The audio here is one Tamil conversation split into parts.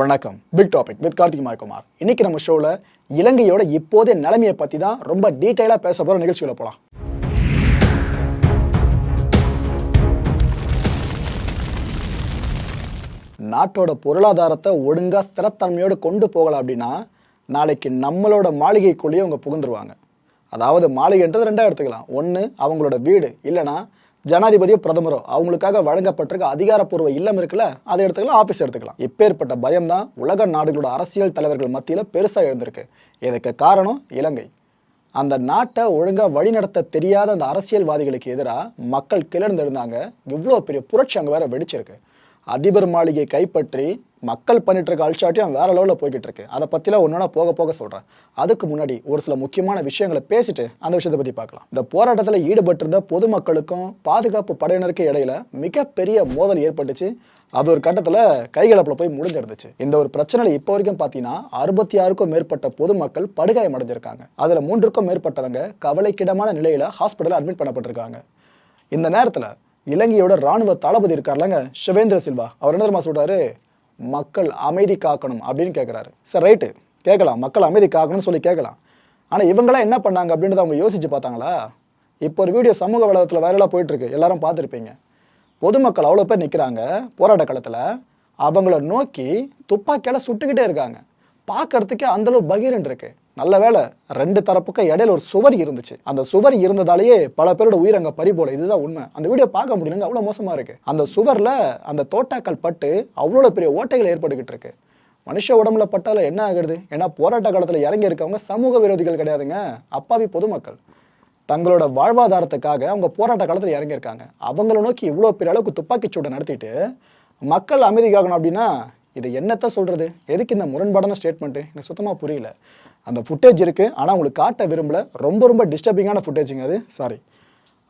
வணக்கம். Big topic with Karthik Mayakumar. இன்னைக்கு நம்ம ஷோவில் இலங்கையோட இப்போதைய நிலைமையை பற்றி தான் ரொம்ப டீட்டெயிலாக பேச போகிற நிகழ்ச்சிகளை போகலாம் நாட்டோட பொருளாதாரத்தை ஒழுங்காக ஸ்திரத்தன்மையோடு கொண்டு போகலாம் அப்படின்னா நாளைக்கு நம்மளோட மாளிகைக்குள்ளேயே அவங்க புகுந்துருவாங்க. அதாவது மாளிகைன்றது ரெண்டாக எடுத்துக்கலாம். ஒன்று அவங்களோட வீடு. இல்லைனா ஜனாதிபதியோ பிரதமரோ அவங்களுக்காக வழங்கப்பட்டிருக்க அதிகாரப்பூர்வ இல்லம் இருக்குல்ல அதை எடுத்துக்கலாம் ஆஃபீஸ் எடுத்துக்கலாம். இப்பேற்பட்ட பயம் தான் உலக நாடுகளோட அரசியல் தலைவர்கள் மத்தியில் பெருசாக எழுந்திருக்கு. இதுக்கு காரணம்? இலங்கை. அந்த நாட்டை ஒழுங்காக வழிநடத்த தெரியாத அந்த அரசியல்வாதிகளுக்கு எதிராக மக்கள் கிளர்ந்தெழுந்தாங்க. இவ்வளோ பெரிய புரட்சி அங்கே வேற வெடிச்சிருக்கு. அதிபர் மாளிகை கைப்பற்றி மக்கள் பண்ணிட்டு இருக்க அல்சாட்டியும் வேற லெவலில் போய்கிட்டு இருக்கு அதை பற்றிலாம் ஒன்றா போக போக சொல்கிறேன் அதுக்கு முன்னாடி ஒரு சில முக்கியமான விஷயங்களை பேசிட்டு அந்த விஷயத்தை பற்றி பார்க்கலாம். இந்த போராட்டத்தில் ஈடுபட்டிருந்த பொதுமக்களுக்கும் பாதுகாப்பு படையினருக்கு இடையில மிகப்பெரிய மோதல் ஏற்பட்டுச்சு. அது ஒரு கட்டத்தில் கைகலப்பில் போய் முடிஞ்சிருந்துச்சு. இந்த ஒரு பிரச்சனையில் இப்போ வரைக்கும் பார்த்தீங்கன்னா அறுபத்தி ஆறுக்கும் மேற்பட்ட பொதுமக்கள் படுகாயம் அடைஞ்சிருக்காங்க. அதில் மூன்றுக்கும் மேற்பட்டவங்க கவலைக்கிடமான நிலையில் ஹாஸ்பிட்டலில் அட்மிட் பண்ணப்பட்டிருக்காங்க. இந்த நேரத்தில் இலங்கையோட ராணுவ தளபதி இருக்கார்லங்க சிவேந்திர சில்வா. அவர் என்ன தெரியுமா சொல்கிறாரு மக்கள் அமைதி காக்கணும் அப்படின்னு கேட்குறாரு சார் ரைட்டு கேட்கலாம். மக்கள் அமைதி காக்கணும்னு சொல்லி கேட்கலாம். ஆனால் இவங்களாம் என்ன பண்ணாங்க அப்படின்றத அவங்க யோசிச்சு பார்த்தாங்களா? இப்போ ஒரு வீடியோ சமூக வலைதளத்தில் வைரலாக போயிட்டுருக்கு. எல்லாரும் பார்த்துருப்பீங்க. பொதுமக்கள் அவ்வளோ பேர் நிற்கிறாங்க போராட்ட காலத்தில். அவங்கள நோக்கி துப்பாக்கியால் சுட்டுக்கிட்டே இருக்காங்க. பார்க்கறதுக்கே அந்தளவு பகீரன் இருக்குது நல்ல வேளை ரெண்டு தரப்புக்கும் இடையில ஒரு சுவர் இருந்துச்சு. அந்த சுவர் இருந்ததாலேயே பல பேரோட உயிர் அங்கே பறி போல இதுதான் உண்மை. அந்த வீடியோ பார்க்க முடியலங்க. அவ்வளோ மோசமாக இருக்கு. அந்த சுவரில் அந்த தோட்டாக்கள் பட்டு அவ்வளோ பெரிய ஓட்டைகள் ஏற்பட்டுக்கிட்டு இருக்கு. மனுஷ உடம்புல பட்டால என்ன ஆகுது ஏன்னா போராட்ட காலத்தில் இறங்கி இருக்கவங்க சமூக விரோதிகள் கிடையாதுங்க. அப்பாவி பொதுமக்கள். தங்களோட வாழ்வாதாரத்துக்காக அவங்க போராட்ட காலத்தில் இறங்கியிருக்காங்க. அவங்கள நோக்கி இவ்வளோ பெரிய அளவுக்கு துப்பாக்கிச் சூட்டை நடத்திட்டு மக்கள் அமைதிக்காகணும் அப்படின்னா இது என்னத்தை சொல்கிறது எதுக்கு இந்த முரண்பாடான ஸ்டேட்மெண்ட்டு எனக்கு சுத்தமாக புரியல. அந்த ஃபுட்டேஜ் இருக்குது ஆனால் உங்களுக்கு காட்ட விரும்பல. ரொம்ப ரொம்ப டிஸ்டர்பிங்கான ஃபுட்டேஜுங்க அது. சாரி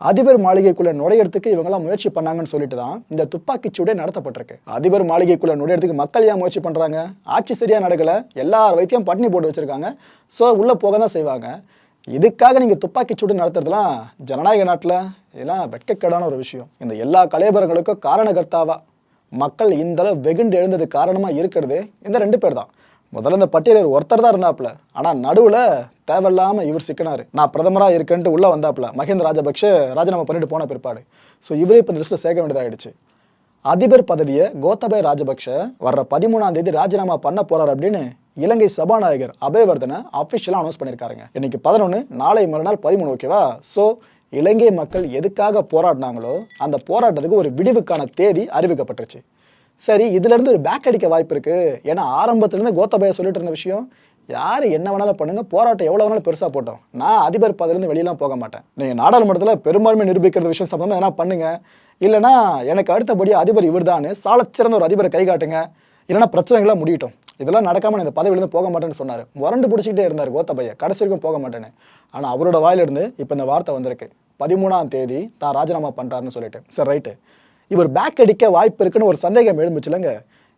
அதிபர் மாளிகைக்குள்ள நுழையறதுக்கு இவங்கெல்லாம் முயற்சி பண்ணாங்கன்னு சொல்லிட்டு தான் இந்த துப்பாக்கிச்சூடே நடத்தப்பட்டிருக்கு. அதிபர் மாளிகைக்குள்ள நுழையறதுக்கு மக்கள் ஏன் முயற்சி பண்ணுறாங்க ஆட்சி சரியாக நடக்கலை. எல்லா வைத்தியம் பட்டினி போட்டு வச்சுருக்காங்க. ஸோ உள்ளே போக தான் செய்வாங்க. இதுக்காக நீங்கள் துப்பாக்கிச்சூடு நடத்துறதுலாம் ஜனநாயக நாட்டில் இதெல்லாம் வெட்கக்கேடான ஒரு விஷயம். இந்த எல்லா கலைபரங்களுக்கும் காரணகர்த்தாவாக மக்கள் இந்தளவு வெகுண்டு எழுந்தது காரணமாக இருக்கிறது இந்த ரெண்டு பேர் தான் முதல்ல இந்த பட்டியலர் ஒருத்தர் தான் இருந்தாப்புல. ஆனால் நடுவில் தேவையில்லாமல் இவர் சிக்கினார். நான் பிரதமராக இருக்கேன்ட்டு உள்ளே வந்தாப்புல. மஹிந்த ராஜபக்ஷ ராஜினாமா பண்ணிட்டு போன பிற்பாடு. ஸோ இவரே இப்போ இந்த லிஸ்ட்டில் சேர்க்க வேண்டியதாகிடுச்சு அதிபர் பதவியை கோத்தபய ராஜபக்ஷ வர்ற பதிமூணாம் தேதி ராஜினாமா பண்ண போறார் அப்படின்னு இலங்கை சபாநாயகர் அபயவர்தனை அஃபிஷியலாக அனௌன்ஸ் பண்ணியிருக்காருங்க. இன்னைக்கு பதினொன்று நாளை மறுநாள் பதிமூணு ஓகேவா ஸோ இலங்கை மக்கள் எதுக்காக போராடினாங்களோ அந்த போராட்டத்துக்கு ஒரு விடிவுக்கான தேதி அறிவிக்கப்பட்டுருச்சு. சரி இதுலேருந்து ஒரு பேக் அடிக்க வாய்ப்பு இருக்குது ஏன்னா ஆரம்பத்துலேருந்து கோத்தபய சொல்லிட்டு இருந்த விஷயம் யார் என்ன வேணாலும் பண்ணுங்கள் போராட்டம் எவ்வளோ வேணாலும் பெருசாக போட்டோம். நான் அதிபர் பதிலேருந்து வெளியெல்லாம் போக மாட்டேன். நீங்கள் நாடாளுமன்றத்தில் பெரும்பான்மை நிரூபிக்கிறது விஷயம் சம்பந்தமாக எதனா பண்ணுங்கள் இல்லைனா எனக்கு அடுத்தபடி அதிபர் இவர் தான் சாலச்சிறந்த ஒரு அதிபரை கை காட்டுங்க. இல்லைனா பிரச்சனைகளாக முடியட்டும். இதெல்லாம் நடக்காமல் நான் இந்த பதவியிலேருந்து போக மாட்டேன்னு சொன்னார். முரண்டு பிடிச்சிக்கிட்டே இருந்தார் கோத்தபையா. கடைசி வரைக்கும் போக மாட்டேன்னு. ஆனால் அவரோட வாயிலிருந்து இப்போ இந்த வார்த்தை வந்திருக்கு. பதிமூணாம் தேதி தான் ராஜினாமா பண்ணுறாருன்னு சொல்லிட்டு. சரி ரைட்டு இவர் பேக் அடிக்க வாய்ப்பு இருக்குன்னு ஒரு சந்தேகம் எழுந்துச்சுலங்க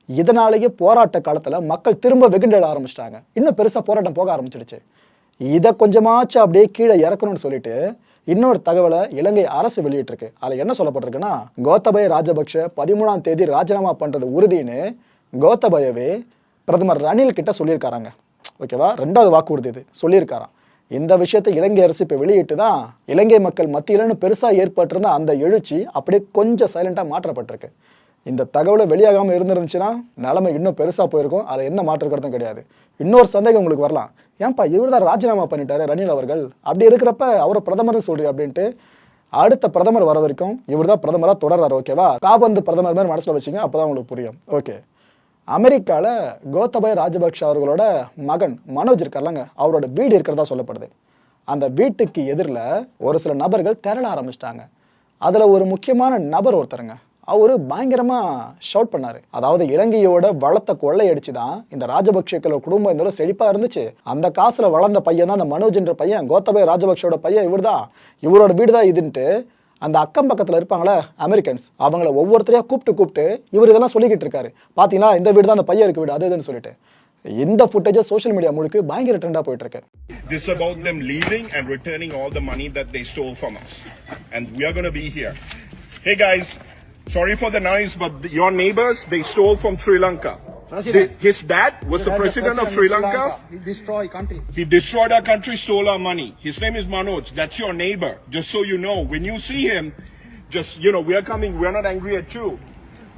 இதனாலேயே போராட்ட காலத்தில் மக்கள் திரும்ப வெகுண்டெழ ஆரம்பிச்சிட்டாங்க. இன்னும் பெருசாக போராட்டம் போக ஆரம்பிச்சிடுச்சு. இதை கொஞ்சமாச்சும் அப்படியே கீழே இறக்கணும்னு சொல்லிட்டு இன்னொரு தகவலை இலங்கை அரசு வெளியிட்டிருக்கு. அதில் என்ன சொல்லப்பட்டிருக்குன்னா கோத்தபய ராஜபக்ஷ பதிமூணாம் தேதி ராஜினாமா பண்ணுறது உறுதின்னு கோத்தபயவே பிரதமர் ரணில் கிட்ட சொல்லியிருக்காராங்க. ஓகேவா? ரெண்டாவது வாக்குறுதி இது. சொல்லியிருக்காராம். இந்த விஷயத்தை இலங்கை அரசு இப்போ வெளியிட்டு தான் இலங்கை மக்கள் மத்தியிலன்னு பெருசாக ஏற்பட்டிருந்த அந்த எழுச்சி அப்படியே கொஞ்சம் சைலண்டாக மாற்றப்பட்டிருக்கு. இந்த தகவலை வெளியாகாமல் இருந்துருந்துச்சுன்னா நிலைமை இன்னும் பெருசாக போயிருக்கும். அதை எந்த மாற்று கிடையாது. இன்னொரு சந்தேகம் உங்களுக்கு வரலாம். ஏன்பா இவர் தான் ராஜினாமா பண்ணிட்டாரு ரணில் அவர்கள். அப்படி இருக்கிறப்ப அவரை பிரதமர்னு சொல்றீ அப்படின்ட்டு அடுத்த பிரதமர் வர வரைக்கும் இவர் தான் பிரதமராக தொடர்றாரு ஓகேவா? காபந்து பிரதமர் மாதிரி மனசில் வச்சுங்க அப்போ தான் உங்களுக்கு புரியும். ஓகே. அமெரிக்காவில் கோத்தபய ராஜபக்ஷ அவர்களோட மகன் மனோஜ் இருக்கார்லங்க அவரோட வீடு இருக்கிறதா சொல்லப்படுது. அந்த வீட்டுக்கு எதிரில் ஒரு சில நபர்கள் திரள ஆரம்பிச்சிட்டாங்க. அதில் ஒரு முக்கியமான நபர் ஒருத்தருங்க அவர் பயங்கரமாக ஷவுட் பண்ணார். அதாவது இலங்கையோட வளத்தை கொள்ளையடிச்சு தான் இந்த ராஜபக்ஷக்கள குடும்பம் இந்த செழிப்பாக இருந்துச்சு. அந்த காசில் வளர்ந்த பையன் தான் அந்த மனோஜ்ன்ற பையன் கோத்தபய ராஜபக்ஷோட பையன் இவர் தான் இவரோட வீடு தான் இதுன்ட்டு அந்த அக்கம் பக்கத்தில் இருப்பாங்களே அமெரிக்கன்ஸ் அவங்கள ஒவ்வொருத்தரையாக கூப்பிட்டு கூப்பிட்டு இவர் இதெல்லாம் சொல்லிக்கிட்டு இருக்காரு பார்த்தீங்கன்னா இந்த வீடு தான் அந்த பையன் இருக்க வீடு அது இதுன்னு சொல்லிட்டு இந்த ஃபுட்டேஜை சோஷியல் மீடியா முழுக்க பயங்கர ட்ரெண்டா போயிட்டு இருக்கு This about them leaving and returning all the money that they stole from us. And we are going to be here. Hey guys, sorry for the noise, but your neighbors, they stole from The- his dad was the president of Sri Lanka. He destroy country. He destroyed our country, stole our money. His name is Manoj. That's your neighbor. Just so you know, when you see him, just you know, we are coming. We are not angry at you,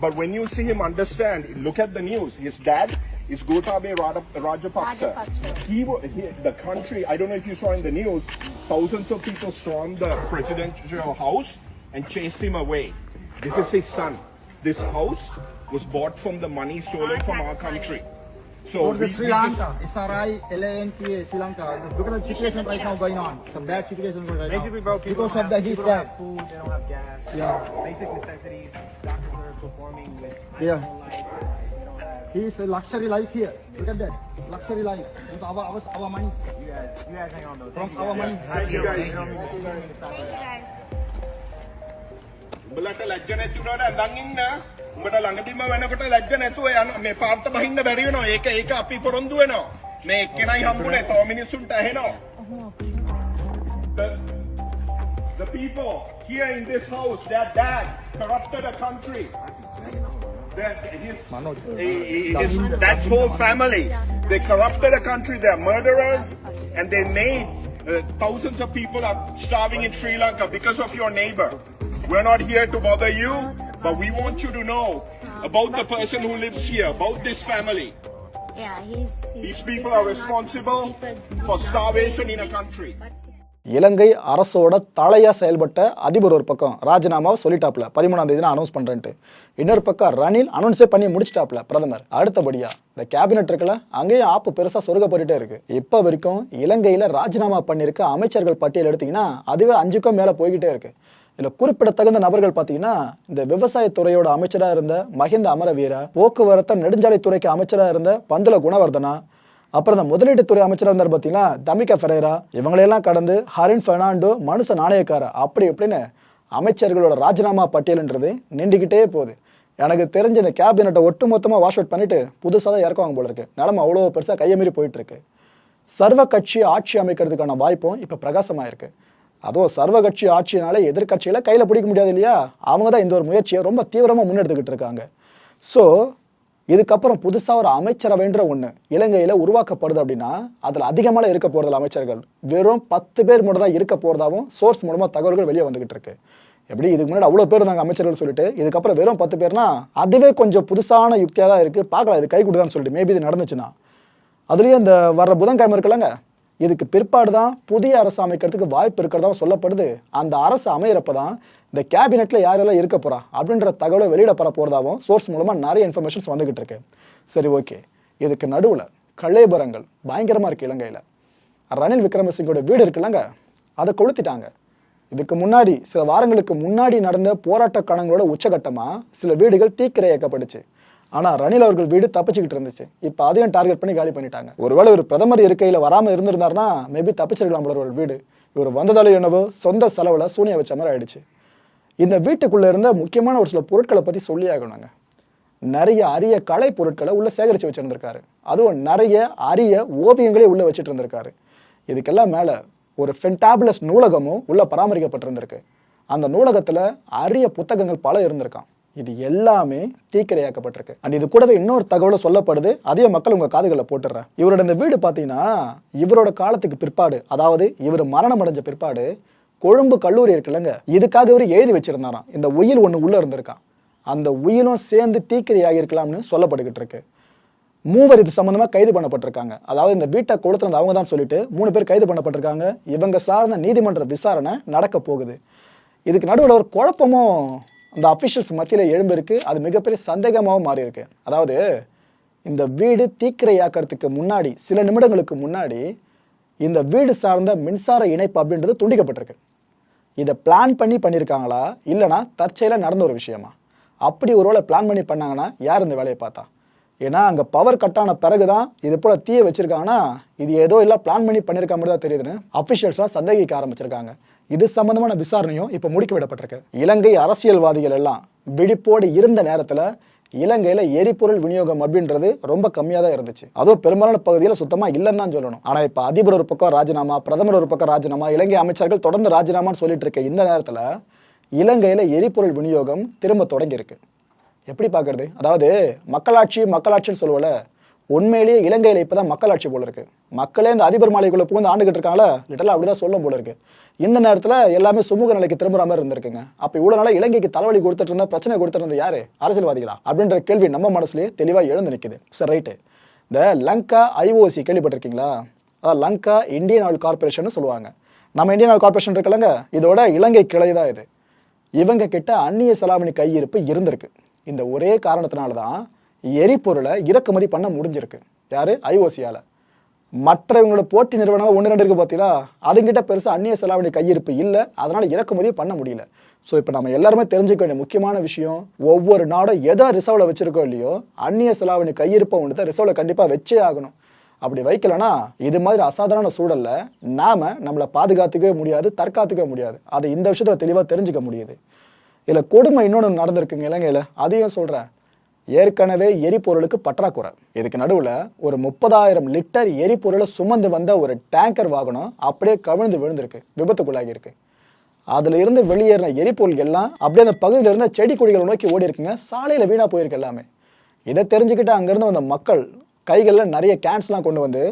but when you see him, understand. Look at the news. His dad is Gotabaya Rajapaksa. Rajapaksa. He, he, the country. I don't know if you saw in the news. Thousands of people stormed the presidential house and chased him away. This is his son. This house was bought from the money stolen from our country. So Go to the Sri we just- Lanka, SRI, LANTA, Sri Lanka. Look at the situation right now going on. Some bad situation going right Basically, now. bro, people because don't of the have, his people don't have food, they don't have gas. Yeah. Basic necessities. Doctors are performing with Yeah. animal life. They don't have. He is a luxury life here. Look at that. Luxury life. With our, our, our money. You guys, you guys hang on though. From you, our guys. money. Thank you guys. guys. Thank you guys. උඹලට ලැජ්ජ නැති උනාට ඇඳන් ඉන්න. උඹට ළඟදිම වෙනකොට ලැජ්ජ නැතුව යන මේ පාර්ට බහින්න බැරි වෙනවා. ඒක ඒක අපි පොරොන්දු වෙනවා. මේ එක්කෙනයි හම්බුනේ තව මිනිස්සුන්ට ඇහෙනවා. The, the people here in this house, their dad corrupted a country. That his, Manoj. he- he- his, that's whole family. They corrupted a country. They're murderers, and they made uh, thousands of people are starving in Sri Lanka because of your neighbor. We're not here to bother you, but we want you to know about the person who lives here, about this family. Yeah, he's, he's These people are responsible for starvation in a country. இலங்கை அரசோட தலையா செயல்பட்ட அதிபர் ஒரு பக்கம் ராஜினாமாவை சொல்லிட்டாப்ல பதிமூணாம் தேதி நான் அனௌன்ஸ் பண்றேன்ட்டு. இன்னொரு பக்கம் ரணில் அனௌன்ஸே பண்ணி முடிச்சிட்டாப்ல பிரதமர். அடுத்தபடியா இந்த கேபினெட் இருக்குல்ல அங்கேயும் ஆப்பு பெருசா சொருகப்பட்டுட்டே இருக்கு. இப்போ வரைக்கும் இலங்கையில ராஜினாமா பண்ணியிருக்க அமைச்சர்கள் பட்டியல் எடுத்தீங்கன்னா அதுவே அஞ்சுக்கும் மேல போய்கிட்டே இருக்கு. இதில் குறிப்பிடத்தகுந்த நபர்கள் பார்த்தீங்கன்னா இந்த விவசாயத்துறையோட அமைச்சராக இருந்த மஹிந்த அமரவீர போக்குவரத்து நெடுஞ்சாலைத்துறைக்கு அமைச்சராக இருந்த பந்துல குணவர்தனா அப்புறம் இந்த முதலீட்டுத்துறை அமைச்சராக இருந்தார் பார்த்தீங்கன்னா தமிகா ஃபெரேரா இவங்களையெல்லாம் கடந்து ஹரின் ஃபெர்னாண்டோ மனுஷ நாணயக்கார அப்படி இப்படின்னு அமைச்சர்களோட ராஜினாமா பட்டியல்ன்றது நீண்டிக்கிட்டே போகுது. எனக்கு தெரிஞ்ச இந்த கேபினட்டை ஒட்டு மொத்தமாக வாஷ் அவுட் பண்ணிவிட்டு புதுசாக தான் இறக்குவாங்க போல இருக்கு. நிலம அவ்வளோ பெருசாக கையை மீறி போயிட்டுருக்கு சர்வ கட்சி ஆட்சி அமைக்கிறதுக்கான வாய்ப்பும் இப்போ பிரகாசமாக இருக்குது அதுவும் சர்வகட்சி ஆட்சியினாலே ஆட்சியினால கையில் பிடிக்க முடியாது இல்லையா? அவங்க தான் இந்த ஒரு முயற்சியை ரொம்ப தீவிரமாக முன்னெடுத்துக்கிட்டு இருக்காங்க. ஸோ இதுக்கப்புறம் புதுசாக ஒரு அமைச்சரவைன்ற ஒன்று இலங்கையில் உருவாக்கப்படுது அப்படின்னா அதில் அதிகமாக இருக்க போகிறதில்ல அமைச்சர்கள். வெறும் பத்து பேர் மட்டும் தான் இருக்க போகிறதாவும் சோர்ஸ் மூலமாக தகவல்கள் வெளியே வந்துகிட்டு இருக்கு. எப்படி? இதுக்கு முன்னாடி அவ்வளோ பேர் இருந்தாங்க அமைச்சர்கள் சொல்லிட்டு இதுக்கப்புறம் வெறும் பத்து பேர்னா அதுவே கொஞ்சம் புதுசான யுக்தியாக தான் இருக்குது பார்க்கலாம் இது கை கொடுதான்னு சொல்லிட்டு. மேபி இது நடந்துச்சுன்னா. அதுலேயும் இந்த வர்ற புதன்கிழமை இருக்குல்லங்க. இதுக்கு பிற்பாடு தான் புதிய அரசு அமைக்கிறதுக்கு வாய்ப்பு இருக்கிறதா சொல்லப்படுது. அந்த அரசு அமையிறப்ப தான் இந்த கேபினெட்டில் யாரெல்லாம் இருக்க போகிறா அப்படின்ற தகவலை வெளியிடப்பட போகிறதாவும் சோர்ஸ் மூலமாக நிறைய இன்ஃபர்மேஷன்ஸ் வந்துக்கிட்டு இருக்கு. சரி ஓகே இதுக்கு நடுவில் கள்ளேபரங்கள் பயங்கரமாக இருக்குது இலங்கையில். ரணில் விக்ரமசிங்கோட வீடு இருக்குல்லங்க அதை கொளுத்திட்டாங்க. இதுக்கு முன்னாடி சில வாரங்களுக்கு முன்னாடி நடந்த போராட்ட உச்சகட்டமாக சில வீடுகள் தீக்கிரையாக்கப்பட்டுச்சு. ஆனால் ரணில் அவர்கள் வீடு தப்பிச்சுக்கிட்டு இருந்துச்சு. இப்போ அதையும் டார்கெட் பண்ணி காலி பண்ணிட்டாங்க. ஒருவேளை ஒரு பிரதமர் இருக்கையில் வராமல் இருந்திருந்தாருன்னா மேபி தப்பிச்சிருக்கலாம் போல ஒரு வீடு. இவர் வந்ததாலே என்னவோ சொந்த செலவில் சூனிய வச்ச மாதிரி ஆயிடுச்சு. இந்த வீட்டுக்குள்ளே இருந்த முக்கியமான ஒரு சில பொருட்களை பற்றி சொல்லி ஆகணுங்க. நிறைய அரிய கலை பொருட்களை உள்ளே சேகரித்து வச்சுருந்துருக்காரு. அதுவும் நிறைய அரிய ஓவியங்களே உள்ளே வச்சுட்டு இருந்திருக்காரு. இதுக்கெல்லாம் மேலே ஒரு ஃபென்டாபுலஸ் நூலகமும் உள்ளே பராமரிக்கப்பட்டிருந்திருக்கு. அந்த நூலகத்தில் அரிய புத்தகங்கள் பல இருந்திருக்கான் இது எல்லாமே தீக்கிரையாக்கப்பட்டிருக்கு. அண்ட் இது கூடவே இன்னொரு தகவலை சொல்லப்படுது. அதே மக்கள் உங்க காதுகளில் போட்டுடுறேன். இவரோட இந்த வீடு பார்த்தீங்கன்னா இவரோட காலத்துக்கு பிற்பாடு அதாவது இவர் மரணம் அடைஞ்ச பிற்பாடு கொழும்பு கல்லூரி இருக்குல்லங்க இதுக்காக இவர் எழுதி வச்சிருந்தாராம். இந்த உயில் ஒன்று உள்ள இருந்திருக்கான் அந்த உயிலும் சேர்ந்து தீக்கிரையாகி இருக்கலாம்னு சொல்லப்பட்டுக்கிட்டு இருக்கு. மூவர் இது சம்மந்தமாக கைது பண்ணப்பட்டிருக்காங்க. அதாவது இந்த வீட்டை கொடுத்துருந்த அவங்க தான் சொல்லிட்டு மூணு பேர் கைது பண்ணப்பட்டிருக்காங்க. இவங்க சார்ந்த நீதிமன்ற விசாரணை நடக்க போகுது. இதுக்கு நடுவில் ஒரு குழப்பமும் அந்த அஃபிஷியல்ஸ் மத்தியில் எழும்பிருக்கு. அது மிகப்பெரிய சந்தேகமாகவும் மாறியிருக்கு. அதாவது இந்த வீடு தீக்கிரையாக்கிறதுக்கு முன்னாடி சில நிமிடங்களுக்கு முன்னாடி இந்த வீடு சார்ந்த மின்சார இணைப்பு அப்படின்றது துண்டிக்கப்பட்டிருக்கு. இதை பிளான் பண்ணி பண்ணியிருக்காங்களா? இல்லைனா தற்செயலாக நடந்த ஒரு விஷயமா? அப்படி ஒருவேளை பிளான் பண்ணி பண்ணாங்கன்னா யார் இந்த வேலையை பார்த்தா? ஏன்னா அங்கே பவர் கட் ஆன பிறகு தான் இது போல் தீயை வச்சுருக்காங்கன்னா இது ஏதோ இல்லை பிளான் பண்ணி பண்ணியிருக்க மாதிரி தான் தெரியுதுன்னு அஃபிஷியல்ஸ்லாம் சந்தேகிக்க ஆரம்பிச்சிருக்காங்க. இது சம்மந்தமான விசாரணையும் இப்போ முடுக்கி விடப்பட்டிருக்கு. இலங்கை அரசியல்வாதிகள் எல்லாம் விழிப்போடு இருந்த நேரத்தில் இலங்கையில் எரிபொருள் விநியோகம் அப்படின்றது ரொம்ப கம்மியாக தான் இருந்துச்சு. அதுவும் பெரும்பாலான பகுதியில் சுத்தமாக இல்லைன்னு தான் சொல்லணும். ஆனால் இப்போ அதிபர் ஒரு பக்கம் ராஜினாமா பிரதமர் ஒரு பக்கம் ராஜினாமா இலங்கை அமைச்சர்கள் தொடர்ந்து ராஜினாமான்னு சொல்லிட்டு இருக்க இந்த நேரத்தில் இலங்கையில் எரிபொருள் விநியோகம் திரும்ப தொடங்கியிருக்கு. எப்படி பார்க்குறது? அதாவது மக்களாட்சி மக்களாட்சின்னு சொல்லுவல உண்மையிலேயே இலங்கையில் இப்போ தான் மக்களாட்சி போல இருக்கு. மக்களே இந்த அதிபர் மாளிகைக்குள்ள புகுந்து ஆண்டுகிட்டு இருக்காங்களா லிட்டலாக அப்படி தான் சொல்லும் போல இருக்கு. இந்த நேரத்தில் எல்லாமே சுமூக நிலைக்கு திரும்புற மாதிரி இருந்திருக்குங்க. அப்போ இவ்வளோ நாளாக இலங்கைக்கு தலைவலி கொடுத்துட்டு இருந்தா பிரச்சனை கொடுத்துட்டு இருந்த யாரு? அரசியல்வாதிகளா? அப்படின்ற கேள்வி நம்ம மனசுலேயே தெளிவாக எழுந்து நிற்குது சரி ரைட்டு இந்த லங்கா ஐஓசி கேள்விப்பட்டிருக்கீங்களா? அதாவது லங்கா இந்தியன் ஆயில் கார்பரேஷன் சொல்லுவாங்க. நம்ம இந்தியன் ஆயில் கார்பரேஷன் இருக்குல்லங்க இதோட இலங்கை கிளை தான் இது. இவங்க கிட்ட அந்நிய செலாவணி கையிருப்பு இருந்திருக்கு. இந்த ஒரே காரணத்தினால தான் எரிபொருளை இறக்குமதி பண்ண முடிஞ்சிருக்கு. யார்? ஐஓசியால். மற்றவங்களோட போட்டி நிறுவனம் ஒன்று ரெண்டு இருக்கு பார்த்தீங்களா அதுங்கிட்ட பெருசாக அந்நிய செலாவணி கையிருப்பு இல்லை. அதனால் இறக்குமதி பண்ண முடியல. ஸோ இப்போ நம்ம எல்லாருமே தெரிஞ்சுக்க வேண்டிய முக்கியமான விஷயம் ஒவ்வொரு நாடும் எதை ரிசர்வில் வச்சுருக்கோ இல்லையோ அந்நிய செலாவணி கையிருப்பை ஒன்று தான் ரிசர்வில் கண்டிப்பாக வச்சே ஆகணும். அப்படி வைக்கலனா இது மாதிரி அசாதாரண சூழல்ல நாம் நம்மளை பாதுகாத்துக்கவே முடியாது தற்காத்துக்கவே முடியாது. அதை இந்த விஷயத்தில் தெளிவாக தெரிஞ்சுக்க முடியுது. இதில் கொடுமை இன்னொன்று நடந்திருக்குங்க இலங்கையில். அதையும் சொல்கிறேன் ஏற்கனவே எரிபொருளுக்கு பற்றாக்குறை. இதுக்கு நடுவில் ஒரு முப்பதாயிரம் லிட்டர் எரிபொருளை சுமந்து வந்த ஒரு டேங்கர் வாகனம் அப்படியே கவிழ்ந்து விழுந்திருக்கு. விபத்துக்குள்ளாகியிருக்கு. அதில் இருந்து வெளியேறின எரிபொருள் எல்லாம் அப்படியே அந்த பகுதியில் இருந்த செடி கொடிகளை நோக்கி ஓடி இருக்குங்க. சாலையில் வீணாக போயிருக்கு எல்லாமே. இதை தெரிஞ்சுக்கிட்டு அங்கேருந்து வந்த மக்கள் கைகளில் நிறைய கேன்ஸ்லாம் கொண்டு வந்து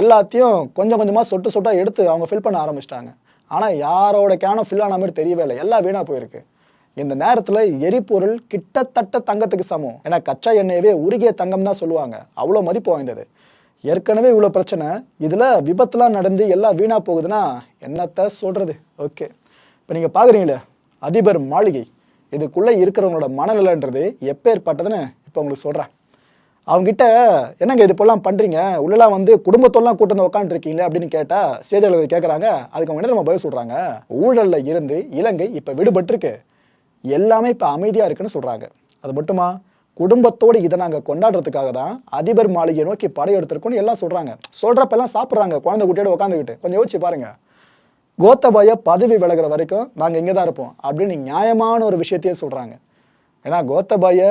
எல்லாத்தையும் கொஞ்சம் கொஞ்சமாக சொட்டு சொட்டாக எடுத்து அவங்க ஃபில் பண்ண ஆரம்பிச்சிட்டாங்க. ஆனால் யாரோட கேனும் ஃபில் ஆன மாதிரி தெரியவே இல்லை. எல்லாம் வீணாக போயிருக்கு. இந்த நேரத்தில் எரிபொருள் கிட்டத்தட்ட தங்கத்துக்கு சமம். ஏன்னா கச்சா எண்ணெயவே உருகிய தங்கம் தான் சொல்லுவாங்க. அவ்வளோ மதிப்பு வாய்ந்தது. ஏற்கனவே இவ்வளோ பிரச்சனை. இதில் விபத்துலாம் நடந்து எல்லாம் வீணாக போகுதுன்னா என்னத்த சொல்கிறது ஓகே. இப்போ நீங்கள் பார்க்குறீங்களே அதிபர் மாளிகை. இதுக்குள்ளே இருக்கிறவங்களோட மனநிலைன்றது எப்பேற்பட்டதுன்னு இப்போ உங்களுக்கு சொல்கிறேன் அவங்ககிட்ட என்னங்க இது போலாம் பண்ணுறீங்க உள்ளலாம் வந்து குடும்பத்தோடலாம் கூட்டம் வந்து உட்காந்துருக்கீங்களே அப்படின்னு கேட்டால் செய்தியாளர்கள் கேட்குறாங்க அதுக்கு அவங்க என்ன நம்ம பதில் சொல்கிறாங்க ஊழலில் இருந்து இலங்கை இப்போ விடுபட்டிருக்கு. எல்லாமே இப்போ அமைதியாக இருக்குன்னு சொல்கிறாங்க அது மட்டுமா? குடும்பத்தோடு இதை நாங்கள் கொண்டாடுறதுக்காக தான் அதிபர் மாளிகையை நோக்கி படையெடுத்திருக்கோம்னு எல்லாம் சொல்கிறாங்க சொல்கிறப்பெல்லாம் சாப்பிட்றாங்க குழந்தை குட்டியோட உட்காந்துக்கிட்டு கொஞ்சம் யோசிச்சு பாருங்கள் கோத்தபாய பதவி விலகிற வரைக்கும் நாங்கள் இங்கே தான் இருப்போம் அப்படின்னு நியாயமான ஒரு விஷயத்தையே சொல்கிறாங்க ஏன்னா கோத்தபாய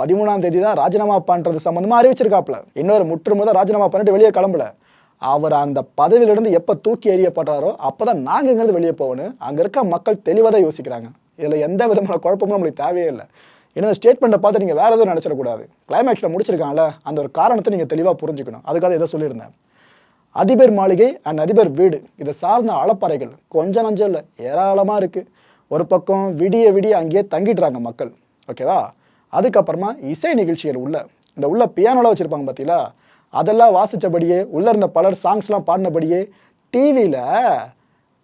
பதிமூணாம் தேதி தான் ராஜினாமா பண்ணுறது சம்மந்தமாக அறிவிச்சிருக்காப்புல. இன்னொரு முற்றுமுத ராஜினாமா பண்ணிட்டு வெளியே கிளம்பல. அவர் அந்த பதவியிலிருந்து எப்போ தூக்கி எறியப்படுறாரோ அப்போ தான் நாங்கள் இங்கேருந்து வெளியே போகணும். அங்கே இருக்க மக்கள் தெளிவாக தான் யோசிக்கிறாங்க. இதில் எந்த விதமான குழப்பமும் நம்மளுக்கு தேவையே இல்லை. ஏன்னா ஸ்டேட்மெண்ட்டை பார்த்து நீங்கள் வேறு எதுவும் நினச்சிடக்கூடாது. கிளைமேக்ஸில் முடிச்சிருக்காங்கள அந்த ஒரு காரணத்தை நீங்கள் தெளிவாக புரிஞ்சுக்கணும். அதுக்காக எதை சொல்லியிருந்தேன். அதிபர் மாளிகை அண்ட் அதிபர் வீடு இதை சார்ந்த அளப்பறைகள் கொஞ்சம் நஞ்சம் இல்லை ஏராளமாக இருக்குது ஒரு பக்கம் விடிய விடிய அங்கேயே தங்கிடுறாங்க மக்கள். ஓகேவா அதுக்கப்புறமா இசை நிகழ்ச்சிகள் உள்ள இந்த உள்ள பியானோலாம் வச்சுருப்பாங்க பார்த்தீங்களா அதெல்லாம் வாசித்தபடியே உள்ளே இருந்த பலர் சாங்ஸ்லாம் பாடினபடியே டிவியில்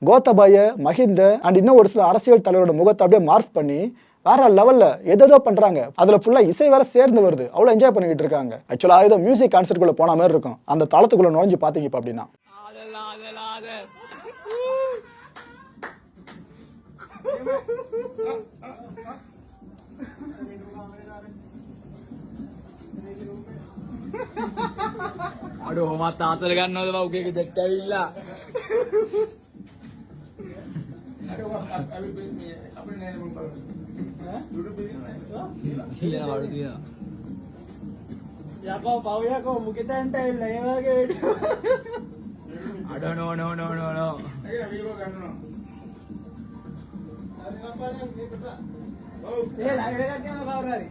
கோத்தபாய மஹிந்த அண்ட் இன்னும் ஒரு சில அரசியல் தலைவரோட முகத்தை அப்படியே மார்க் பண்ணி வேற லெவலில் எதோ பண்ணுறாங்க அதில் ஃபுல்லாக இசை வேற சேர்ந்து வருது. அவ்வளோ என்ஜாய் பண்ணிக்கிட்டு இருக்காங்க. ஆக்சுவலாக ஏதோ மியூசிக் கான்சர்ட்குள்ளே போன மாதிரி இருக்கும். அந்த தளத்துக்குள்ளே நுழைஞ்சு பார்த்தீங்க இப்போ அப்படின்னா. අඩ හොමත් තාතල ගන්නවද බා උගේ ගෙදරට ඇවිල්ලා තියෙනවා අඩු තියෙනවා. යකෝ පව් යකෝ මුකිතන්ට ඇවිල්ලා ඒ වගේ වෙන්න අඩ නෝ නෝ නෝ නෝ නෝ. ඒක වීඩියෝ ගන්නවා. හරි අප්පා නේ මේක ඔව්. ඒ ලයිව් එකක් යනවා කවුරු හරි?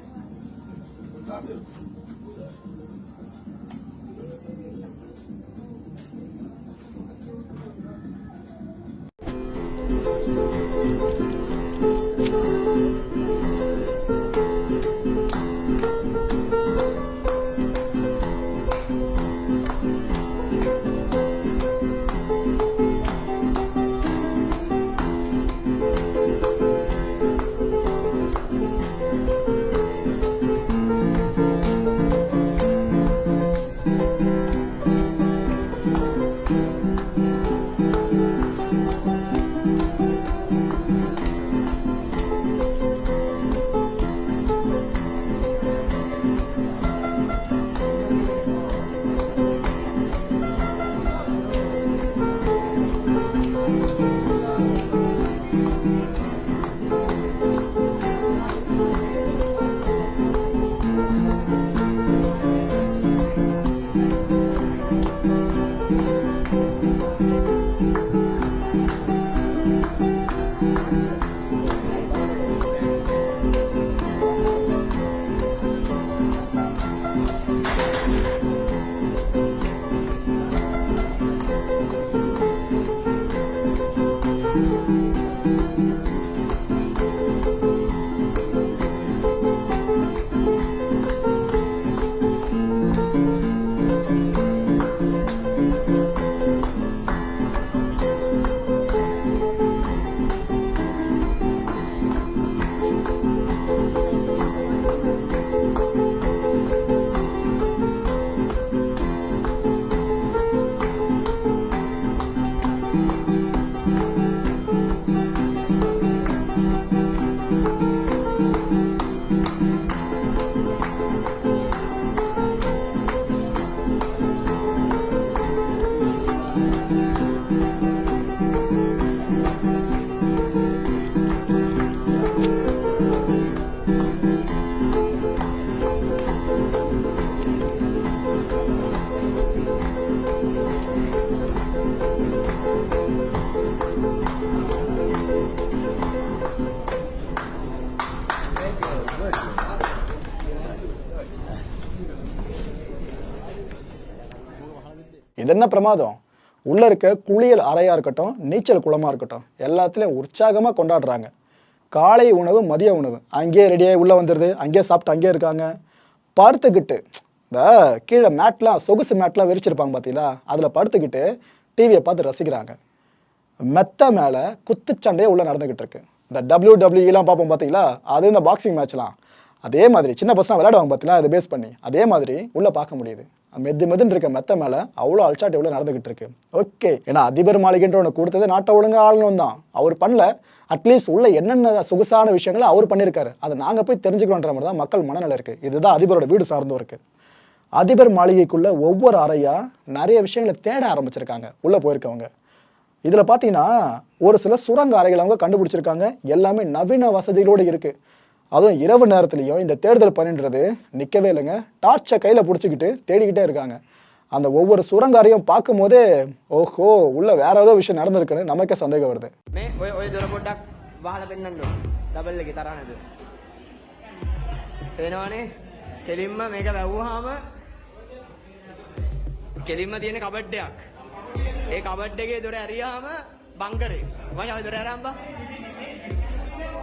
இது என்ன பிரமாதம்? உள்ளே இருக்க குளியல் அறையாக இருக்கட்டும் நீச்சல் குளமாக இருக்கட்டும் எல்லாத்துலேயும் உற்சாகமாக கொண்டாடுறாங்க. காலை உணவு மதிய உணவு. அங்கேயே ரெடியாகி உள்ளே வந்துடுது அங்கேயே சாப்பிட்டு அங்கேயே இருக்காங்க. படுத்துக்கிட்டு இந்த கீழே மேட்லாம் சொகுசு மேட்லாம் விரிச்சிருப்பாங்க பார்த்தீங்களா அதில் படுத்துக்கிட்டு டிவியை பார்த்து ரசிக்கிறாங்க. மெத்த மேலே குத்துச்சண்டையே உள்ளே நடந்துக்கிட்டு இருக்கு. இந்த டபிள்யூ டபிள்யூலாம் பார்ப்போம் பார்த்தீங்களா அது இந்த பாக்ஸிங் மேட்ச்லாம் அதே மாதிரி சின்ன பசங்க விளையாடுவாங்க பார்த்தீங்களா அதை பேஸ் பண்ணி. அதே மாதிரி உள்ளே பார்க்க முடியுது. மெது மெதுன்னு இருக்க மெத்த மேலே அவ்வளோ அல்சாட் எவ்வளோ நடந்துகிட்டு இருக்கு. ஓகே. ஏன்னா அதிபர் மாளிகைன்ற ஒன்று கொடுத்தது நாட்டை ஒழுங்காக ஆளணும் தான். அவர் பண்ணல. அட்லீஸ்ட் உள்ள என்னென்ன சொகுசான விஷயங்களை அவர் பண்ணியிருக்காரு அதை நாங்கள் போய் தெரிஞ்சுக்கணுன்ற மாதிரி தான் மக்கள் மனநிலை இருக்குது இதுதான் அதிபரோட வீடு சார்ந்தும் இருக்குது அதிபர் மாளிகைக்குள்ளே ஒவ்வொரு அறையாக நிறைய விஷயங்களை தேட ஆரம்பிச்சிருக்காங்க. உள்ளே போயிருக்கவங்க. இதில் பார்த்தீங்கன்னா ஒரு சில சுரங்க அறைகளை அவங்க கண்டுபிடிச்சிருக்காங்க. எல்லாமே நவீன வசதிகளோடு இருக்குது அதுவும் இரவு நேரத்துலையும் இந்த தேடுதல் பணின்றது நிற்கவே இல்லைங்க டார்ச்சை கையில் பிடிச்சிக்கிட்டு தேடிக்கிட்டே இருக்காங்க அந்த ஒவ்வொரு சுரங்க அறையும் பார்க்கும் போதே ஓஹோ உள்ள வேற ஏதோ விஷயம் நடந்திருக்குன்னு நமக்கே சந்தேகம் வருது මේ ඔය ඔය දොර පොඩ්ඩක් වහලා පෙන්වන්න ඕන. ඩබල් එකේ තරහ නැතුව. පේනවනේ? කෙලින්ම මේක වැව්වහම කෙලින්ම තියෙන කබඩ්ඩයක්. ඒ කබඩ් එකේ දොර ඇරියාම බංකරේ. මම ආවේ දොර ඇරම්බා.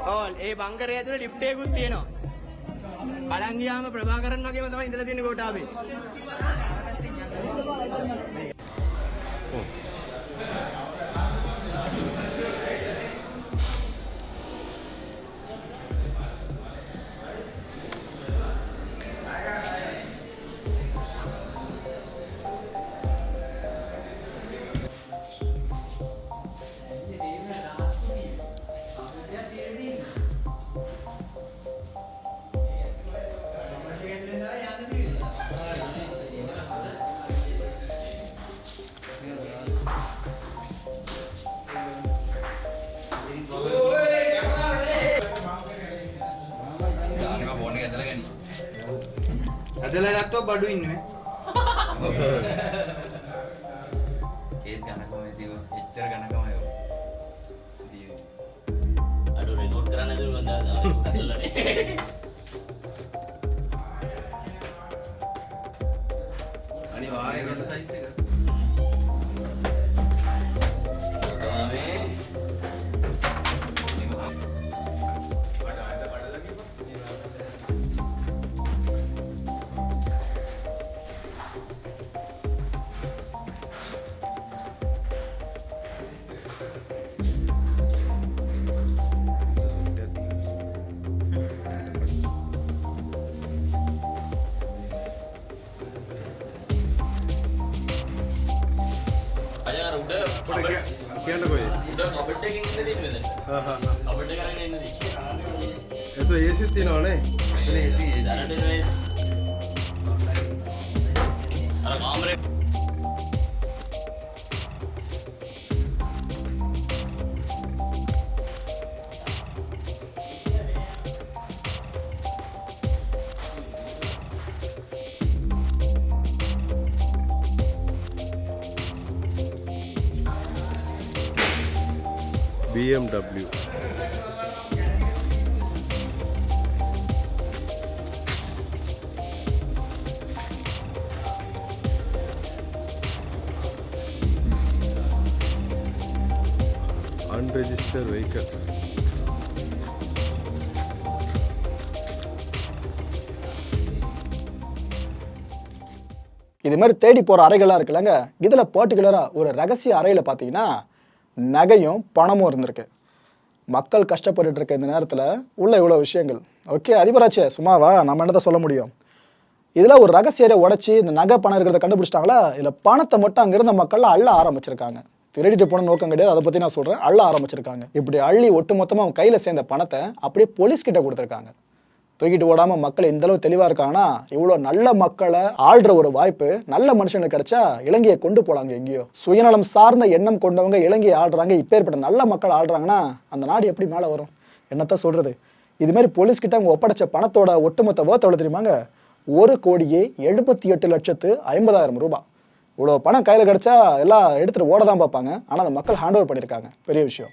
ඕල් ඒ බංකරේ ඇතුලේ ලිෆ්ට් එකකුත් තියෙනවා. බලන් ගියාම ප්‍රභාකරන් වගේම තමයි ඉඳලා තියෙන්නේ කොටාවේ. ඇදලා ගත්තොත් බඩු ඉන්නේ. ඒත් ගණකමයි දිව. එච්චර ගණකමයි ඔය. දිව. අඩෝ රෙකෝඩ් කරන්න දරුවන් දාලා. අදලානේ. තියෙන්නේ එතු ඒසිත් තිනවානේ பிஎம்டபிள்யூ அன்ரெஜிஸ்டர் வெஹிக்கல் இது மாதிரி தேடி போகிற அறைகளாக இருக்குல்லங்க. இதில் பர்டிகுலராக ஒரு ரகசிய அறையில் பார்த்தீங்கன்னா நகையும் பணமும் இருந்திருக்கு. மக்கள் கஷ்டப்பட்டு இருக்க இந்த நேரத்தில் உள்ள இவ்வளோ விஷயங்கள். ஓகே அதிபராச்சே சும்மாவா? நம்ம என்னதான் சொல்ல முடியும்? இதில் ஒரு ரகசியரை உடைச்சி இந்த நகை பணம் இருக்கிறத கண்டுபிடிச்சிட்டாங்களா? இதில் பணத்தை மட்டும் அங்கிருந்த மக்கள் அள்ள ஆரம்பிச்சிருக்காங்க. திருடிட்டு போன நோக்கம் கிடையாது அதை பற்றி நான் சொல்கிறேன் அள்ள ஆரம்பிச்சிருக்காங்க. இப்படி அள்ளி ஒட்டு மொத்தமாக அவங்க கையில் சேர்ந்த பணத்தை அப்படியே போலீஸ்கிட்ட கொடுத்துருக்காங்க. தூக்கிட்டு ஓடாமல் மக்கள் இந்த அளவு தெளிவாக இருக்காங்கன்னா இவ்வளோ நல்ல மக்களை ஆள்ற ஒரு வாய்ப்பு நல்ல மனுஷங்களுக்கு கிடைச்சா இலங்கையை கொண்டு போலாங்க எங்கேயோ. சுயநலம் சார்ந்த எண்ணம் கொண்டவங்க இலங்கையை ஆள்றாங்க இப்பேற்பட்ட நல்ல மக்கள் ஆள்றாங்கன்னா அந்த நாடு எப்படி மேலே வரும்? என்னத்தான் சொல்கிறது இதுமாரி போலீஸ்கிட்ட அவங்க ஒப்படைச்ச பணத்தோட ஒட்டுமொத்த worth எவ்வளோ தெரியுமாங்க? ஒரு கோடியே எழுபத்தி எட்டு லட்சத்து ஐம்பதாயிரம் ரூபாய் இவ்வளோ பணம் கையில் கிடைச்சா எல்லாம் எடுத்துகிட்டு ஓட தான் பார்ப்பாங்க. ஆனால் அந்த மக்கள் ஹேண்ட் ஓவர் பண்ணியிருக்காங்க பெரிய விஷயம்.